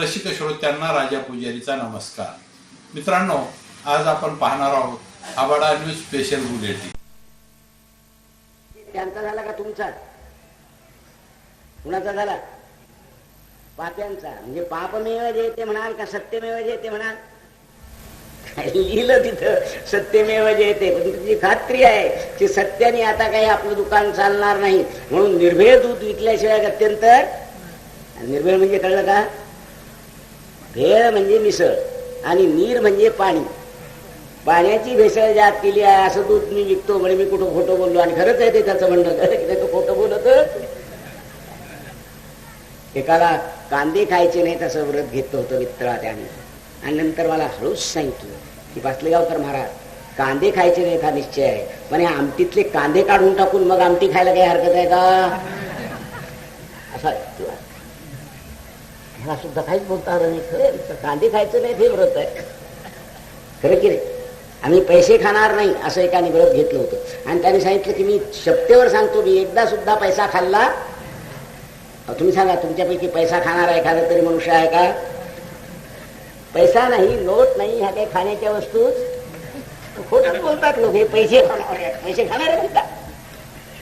रसिक श्रोत्यांना राजा पुजारीचा नमस्कार. मित्रांनो आज आपण पाहणार आहोत आबाडा न्यूज स्पेशल बुलेटिन. त्यांचा झाला का तुमचा? कुणाचा झाला? पाप्यांचा. म्हणजे पापमेव जयते म्हणाल का सत्यमेव जयते म्हणाल? लिहिलं तिथं सत्यमेव जयते पण तुझी खात्री आहे की सत्याने आता काही आपलं दुकान चालणार नाही. म्हणून निर्भय दूध विकल्याशिवाय अत्यंत निर्भय म्हणजे कळलं का? भेळ म्हणजे मिसळ आणि नीर म्हणजे पाणी. पाण्याची भेसळ जात केली आहे असं दूध मी विकतो म्हणे मी कुठं खोटं बोललो? आणि खरंच आहे ते त्याचं म्हणणं. तो खोटं बोलत? एकाला कांदे खायचे नाही तसं व्रत घेतलं होतं मित्रा त्याने आणि नंतर मला हळूच सांगितलं की बासलेगावकर महाराज कांदे खायचे नाहीत हा निश्चय आहे. पण आमटीतले कांदे काढून टाकून मग आमटी खायला काही हरकत आहे का? असा तुला सुद्धा काहीच बोलता आलं नाही. खरं कांदे खायचं नाही हे व्रत आहे. खरं की नाही? आम्ही पैसे खाणार नाही असं एकाने व्रत घेतलं होतं. आणि त्याने सांगितलं की मी शपतेवर सांगतो मी एकदा सुद्धा पैसा खाल्ला. तुम्ही सांगा तुमच्यापैकी पैसा खाणारा एखादा तरी मनुष्य आहे का? पैसा नाही नोट नाही ह्या काही खाण्याच्या वस्तू? खोटच बोलतात लोक हे पैसे खाणार पैसे खाणारे म्हणतात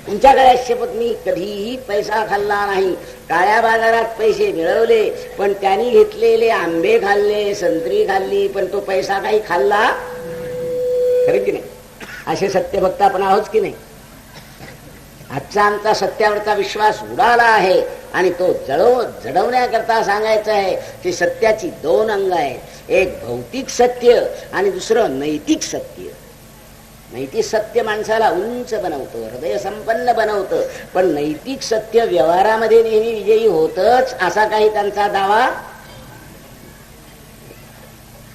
तुमच्याकडे शपथ मी कधीही पैसा खाल्ला नाही. काळ्या बाजारात पैसे मिळवले पण त्यांनी घेतलेले आंबे खाल्ले संत्री खाल्ली पण तो पैसा काही खाल्ला खरं की नाही? असे सत्यभक्त आपण आहोत की नाही? आजचा आमचा सत्यावरचा विश्वास उडाला आहे आणि तो जळव जडवण्याकरता सांगायचं आहे की सत्याची दोन अंग आहेत. एक भौतिक सत्य आणि दुसरं नैतिक सत्य. नैतिक सत्य माणसाला उंच बनवतं हृदय संपन्न बनवतं. पण नैतिक सत्य व्यवहारामध्ये नेहमी विजयी होतच असा काही त्यांचा दावा?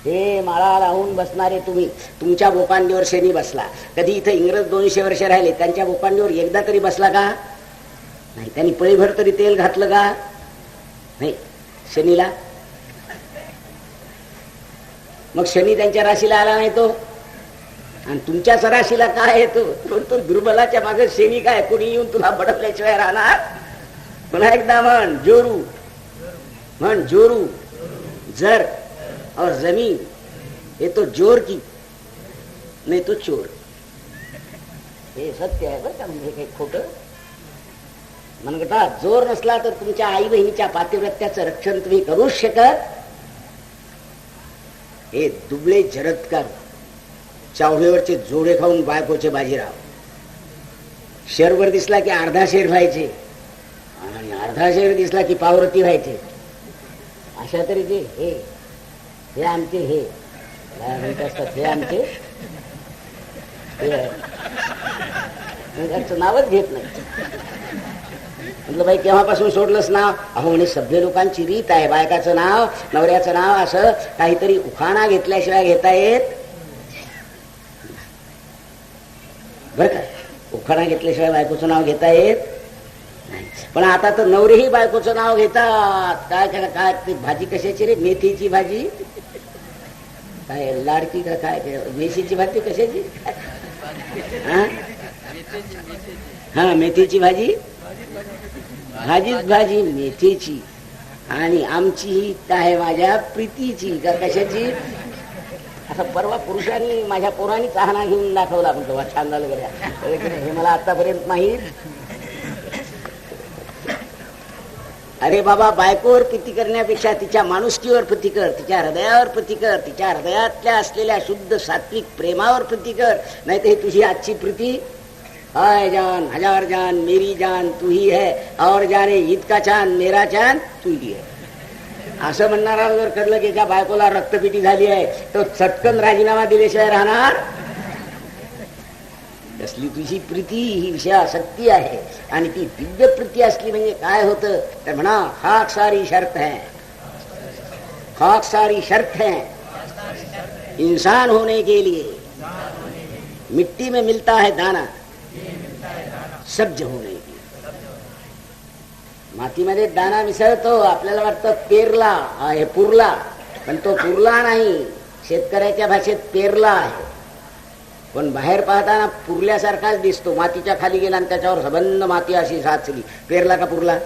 हे माळा लावून बसणारे तुम्ही तुमच्या बोपांडीवर शनी बसला. कधी इथं इंग्रज दोनशे वर्ष राहिले त्यांच्या बोपांडीवर एकदा तरी बसला का? नाही त्यांनी पळीभर तरी तेल घातलं का? नाही शनीला? मग शनी त्यांच्या राशीला आला नाही तो? आणि तुमच्या सराशीला काय येतो तो? दुर्बलाच्या मागे सेविक आहे कोणी येऊन तुला बडवल्याशिवाय राहणार? पुन्हा एकदा म्हण जोरू. म्हण जोरू. जर और जमीन ये तो जोर की. नाही तो चोर. हे सत्य आहे बरं का म्हणजे काही खोट. म्हणता जोर नसला तर तुमच्या आई बहिणीच्या पातिव्रत्याचं रक्षण तुम्ही करूच शकत. हे दुबळे जरदकर. चावडीवरचे जोडे खाऊन बायकोचे बाजीराव शेरवर दिसला की अर्धा शेर व्हायचे आणि अर्धा शेर दिसला की पावरती व्हायचे. अशा तऱ्हेचे हे हे आमचे हे. काय म्हणत असतात हे आमचे? त्यांचं नावच घेत नाही. म्हटलं बाई केव्हापासून सोडलंच नाव? अहो म्हणे सभ्य लोकांची रीत आहे. बायकाचं नाव नवऱ्याचं नाव असं काहीतरी उखाणा घेतल्याशिवाय घेता येत बर का उखाणा घेतल्याशिवाय बायकोचं नाव घेता येत नाही. पण आता तर नवरीही बायकोचं नाव घेतात. काय काय काय भाजी कशाची रे? मेथीची भाजी? काय लाडकी का काय मेथीची भाजी कशाची? हा? हा मेथीची भाजी? भाजीच भाजी मेथीची. आणि आमची ही काय माझ्या प्रीतीची. का कशाची? असं परवा पुरुषांनी माझ्या पोरांनी चाहना घेऊन दाखवला म्हणतो छान झालं गड्या हे मला आतापर्यंत माहीत. अरे बाबा बायकोवर प्रती करण्यापेक्षा तिच्या माणुसकीवर प्रीती कर तिच्या हृदयावर प्रती कर तिच्या हृदयातल्या असलेल्या शुद्ध सात्विक प्रेमावर प्रती कर. नाही तर तुझी आजची प्रीती? हाय जान हजार जान मेरी जान तू ही है. और जाने ईद का चांद मेरा छान तू ही है. असं कळलं की त्या बायकोला रक्तपिटी झाली आहे तो चटकन राजीनामा दिल्याशिवाय राहणार? कसली तुझी प्रीती, ही विषय आसक्ती आहे. आणि ती दिव्य प्रीती असली म्हणजे काय होतं? तर म्हणा सारी शर्त है. खाक सारी शर्त है. इंसान होने के लिए मिट्टी में मिलता है दाना। सब्ज होने की मातीमध्ये दाना मिसळतो आपल्याला वाटतं पेरला हे पुरला. पण तो पुरला नाही. शेतकऱ्याच्या भाषेत पेरला आहे. पण बाहेर पाहताना पुरल्यासारखाच दिसतो. मातीच्या खाली गेला आणि त्याच्यावर सबंध माती अशी साचली. पेरला का पुरला?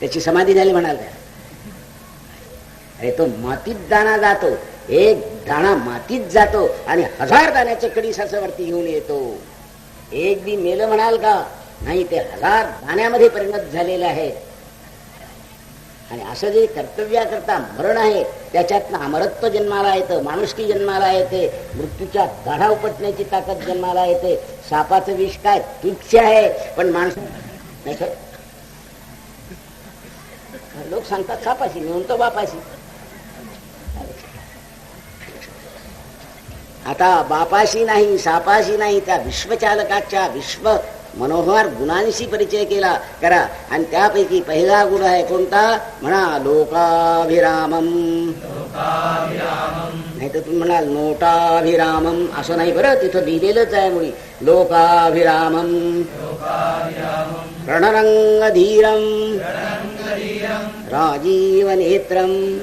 त्याची समाधी झाली म्हणाल त्या. अरे तो मातीत दाणा जातो. एक दाणा मातीत जातो आणि हजार दाण्याच्या कडीस असं वरती घेऊन येतो. एक बी मेलं म्हणाल का? नाही ते हजार दाण्यामध्ये परिणत झालेले आहे आणि असं जे कर्तव्याकरता मरण आहे त्याच्यातनं अमरत्व जन्माला येतं माणुसकी जन्माला येते मृत्यूच्या गाढा उपटण्याची ताकद जन्माला येते. सापाचं विष काय तुच्छ आहे पण माणूस नाही लोक सांगतात सापाशी नेऊन तो बापाशी. आता बापाशी नाही सापाशी नाही त्या विश्वचालकाच्या विश्व मनोहर गुणांशी परिचय केला. करा. आणि त्यापैकी पहिला गुण आहे कोणता? म्हणा लोकाभिरामम. नाही तर तुम्ही म्हणाल नोटाभिरामम. असं नाही बरं तिथं लिहिलेलंच आहे मुळी. लोकाभिरामम. रणरंगधीरम. राजीवनेत्रम.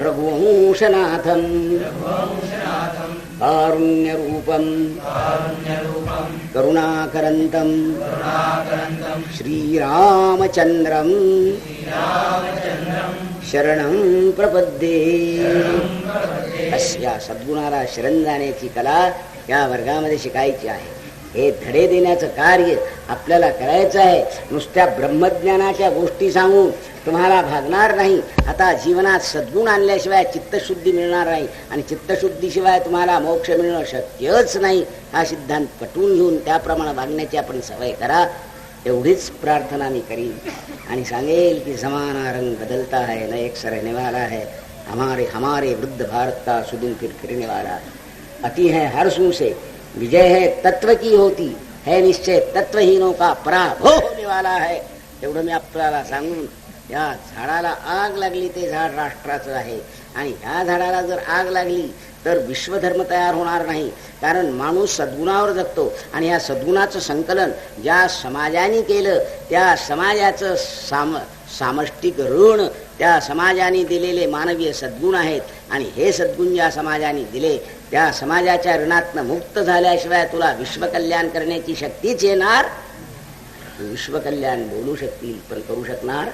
रघुवंशनाथम. कारुण्यरूपम। करुणाकरन्तं श्रीरामचन्द्रं शरणं प्रपद्ये। अशा सद्गुणाला शरण जाण्याची कला या वर्गामध्ये शिकायची आहे। हे धडे देण्याचं कार्य आपल्याला करायचं आहे. नुसत्या ब्रह्मज्ञानाच्या गोष्टी सांगून तुम्हाला भागणार नाही. आता जीवनात सद्गुण आणल्याशिवाय चित्तशुद्धी मिळणार नाही. आणि चित्तशुद्धीशिवाय तुम्हाला मोक्ष मिळणं शक्यच नाही हा सिद्धांत पटवून घेऊन त्याप्रमाणे वागण्याची आपण सवय करा. एवढीच प्रार्थना मी करीन. आणि सांगेल की जमाना रंग बदलता है न एक सर रहने वाला है. हमारे हमारे वृद्ध भारत का सुदिन फिर फिरने वाला। अति है हर सू से विजय है तत्व की होती है निश्चय तत्वहीनों का पराभव होने वाला है। एवढं मी आपल्याला सांगून या झाडाला आग लागली ते झाड राष्ट्राचं आहे. आणि ह्या झाडाला जर आग लागली तर विश्वधर्म तयार होणार नाही. कारण माणूस सद्गुणावर जगतो आणि या सद्गुणाचं संकलन ज्या समाजाने केलं त्या समाजाचं साम सामष्टिक ऋण त्या समाजाने दिलेले मानवीय सद्गुण आहेत. आणि हे सद्गुण ज्या समाजाने दिले त्या समाजाच्या ऋणातनं मुक्त झाल्याशिवाय तुला विश्वकल्याण करण्याची शक्तीच येणार. विश्वकल्याण बोलू शकतील पण करू शकणार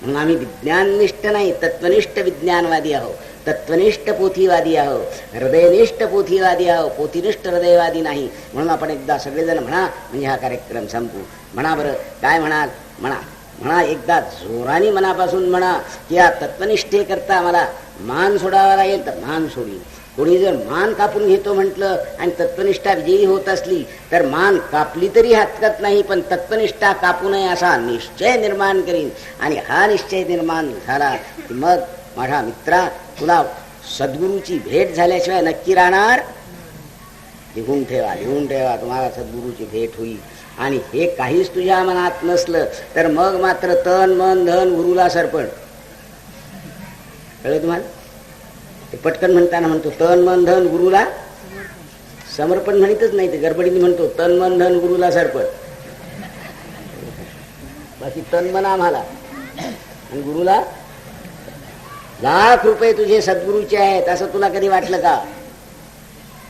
म्हणून आम्ही विज्ञाननिष्ठ नाही तत्वनिष्ठ विज्ञानवादी आहोत तत्वनिष्ठ पोथीवादी आहोत हृदयनिष्ठ पोथीवादी आहोत पोथीनिष्ठ हृदयवादी नाही. म्हणून आपण एकदा सगळेजण म्हणा म्हणजे हा कार्यक्रम संपू. म्हणा बरं काय म्हणाल म्हणा. म्हणा एकदा जोराने मनापासून म्हणा की या तत्वनिष्ठेकरता मला मान सोडावा लागेल तर मान सोडील कोणी जर मान कापून घेतो म्हटलं आणि तत्वनिष्ठा विजयी होत असली तर मान कापली तरी हरकत नाही पण तत्वनिष्ठा कापू नये असा निश्चय निर्माण करीन. आणि हा निश्चय निर्माण झाला की मग माझा मित्रा तुला सद्गुरूची भेट झाल्याशिवाय नक्की राहणार? लिहून ठेवा लिहून ठेवा तुम्हाला सद्गुरूची भेट होईल. आणि हे काहीच तुझ्या मनात नसलं तर मग मात्र तन मन धन गुरुला सरपण. कळलं तुम्हाला? ते पटकन म्हणताना म्हणतो तन मन धन गुरुला. समर्पण म्हणतच नाही ते गडबडीने म्हणतो तन मन धन गुरुला सर्पण. बाकी तन मन आम्हाला. आणि गुरुला लाख रुपये तुझे सद्गुरूचे आहेत असं तुला कधी वाटलं का?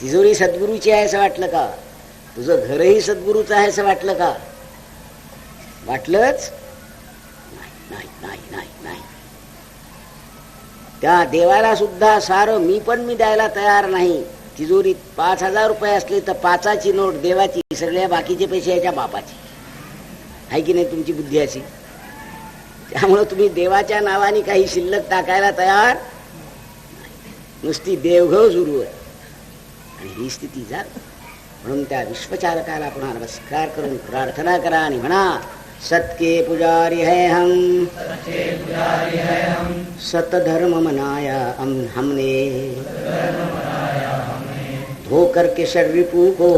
तिजोरी सद्गुरूची आहे असं वाटलं का? तुझं घरही सद्गुरूचं आहे असं वाटलं का? वाटलंच? नाही नाही. त्या देवाला सुद्धा सारं मी पण मी द्यायला तयार नाही. तिजोरीत पाच हजार रुपये असले तर पाचाची नोट देवाची सगळ्या बाकीचे पैसे याच्या बापाची. आहे की नाही तुमची बुद्धी अशी? त्यामुळं तुम्ही देवाच्या नावाने काही शिल्लक टाकायला तयार नुसती देवघव सुरू आहे. आणि ही स्थिती जा म्हणून त्या विश्वचालकाला पुन्हा नमस्कार करून प्रार्थना करा आणि म्हणा सत्के पुजारी है हम सत धर्म मनाया हम हमने। धोकर के शर्रिपू को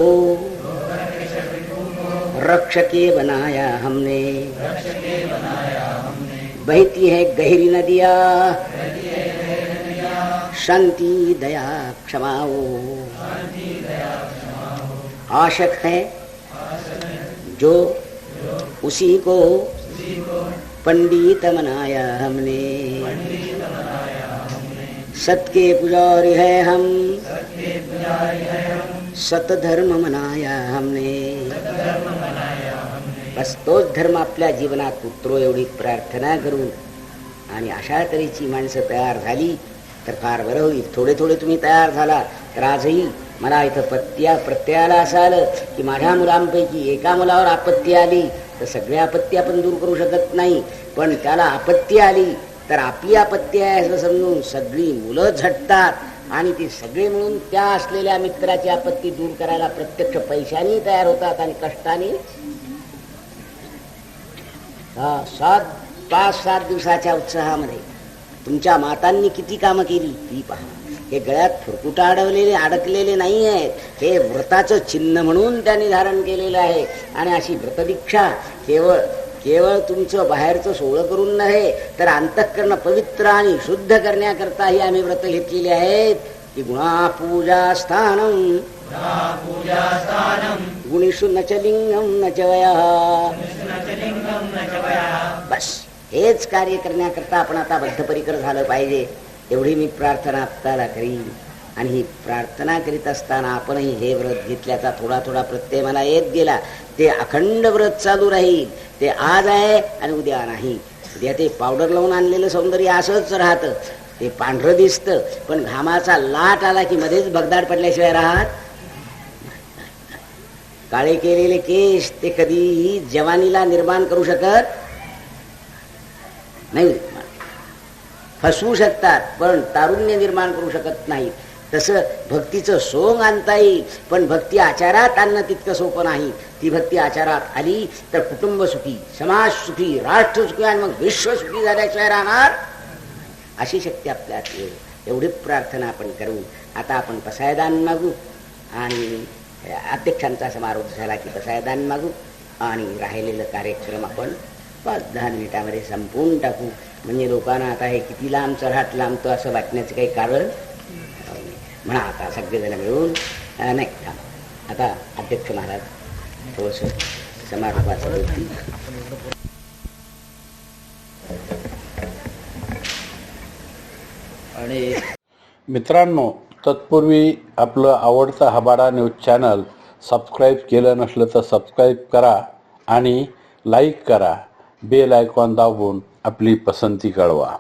रक्ष के बनाया हमने बहती है गहरी नदिया शांति दया क्षमाओ आशक है जो उसी को पंडित मनाया हमने। सत के पुजारी है हम। सत धर्म मनाया हमने। बस तोच धर्म आपल्या जीवनात उतरो एवढी प्रार्थना करून आणि अशा तऱ्हेची माणसं तयार झाली तर फार बरं होईल. थोडे थोडे तुम्ही तयार झाला तर आजही मला इथं पत्त्या प्रत्ययाला असं आलं की माझ्या मुलांपैकी एका मुलावर आपत्ती आली तर सगळ्या आपत्ती आपण दूर करू शकत नाही. पण त्याला आपत्ती आली तर आपली आपत्ती आहे असं समजून सगळी मुलं झटतात. आणि ती सगळी मिळून त्या असलेल्या मित्राची आपत्ती दूर करायला प्रत्यक्ष पैशाने तयार होतात आणि कष्टाने. हा सात पाच सात दिवसाच्या उत्साहामध्ये तुमच्या मातांनी किती कामं केली ती पहा. हे गळ्यात फुरकुटा अडवलेले अडकलेले नाही आहेत हे व्रताचं चिन्ह म्हणून त्यांनी धारण केलेलं आहे. आणि अशी व्रतदीक्षा केवळ केवळ तुमचं बाहेरचं सोहळं करून नव्हे तर अंतःकरण पवित्र आणि शुद्ध करण्याकरताही आम्ही व्रत घेतलेली आहेत. की गुणापूजा गुणेषु न च लिंगम न च वयः. बस हेच कार्य करण्याकरता आपण आता बद्धपरिकर झालं पाहिजे. एवढी मी प्रार्थना आपल्याला करीन. आणि ही प्रार्थना करीत असताना आपणही हे व्रत घेतल्याचा थोडा थोडा प्रत्यय मला येत गेला. ते अखंड व्रत चालू राहील. ते आज आहे आणि उद्या नाही. उद्या ते पावडर लावून आणलेलं सौंदर्य असंच राहतं. ते पांढरं दिसतं. पण घामाचा लाट आला की मध्येच भगदाड पडल्याशिवाय राहत काळे केलेले केस ते कधीही जवानीला निर्माण करू शकत नाही. फसवू शकतात पण तारुण्य निर्माण करू शकत नाही तसं भक्तीचं सोंग आणता येईल पण भक्ती आचारात आणणं तितकं सोपं नाही. ती भक्ती आचारात आली तर कुटुंब सुखी समाज सुखी राष्ट्र सुखी आणि मग विश्व सुखी झाल्याशिवाय राहणार अशी शक्ती आपल्यात एवढी प्रार्थना आपण करू आता आपण पसायदान मागू आणि अध्यक्षांचा समारोप झाला की पसायदान मागू आणि राहिलेलं कार्यक्रम आपण पाच दहा मिनिटामध्ये संपवून टाकू. म्हणजे लोकांना आता हे किती लांबचं राहत लांबतो असं वाटण्याचं काही कारण. म्हणा आता सगळेजण मिळून नाही थांब. आता अध्यक्ष महाराज थोडस समारोपाचं. आणि मित्रांनो तत्पूर्वी आपलं आवडतं हबाडा न्यूज चॅनल सबस्क्राईब केलं नसलं तर सबस्क्राईब करा आणि लाईक करा बेल आयकॉन दाबून आपली पसंती कळवा.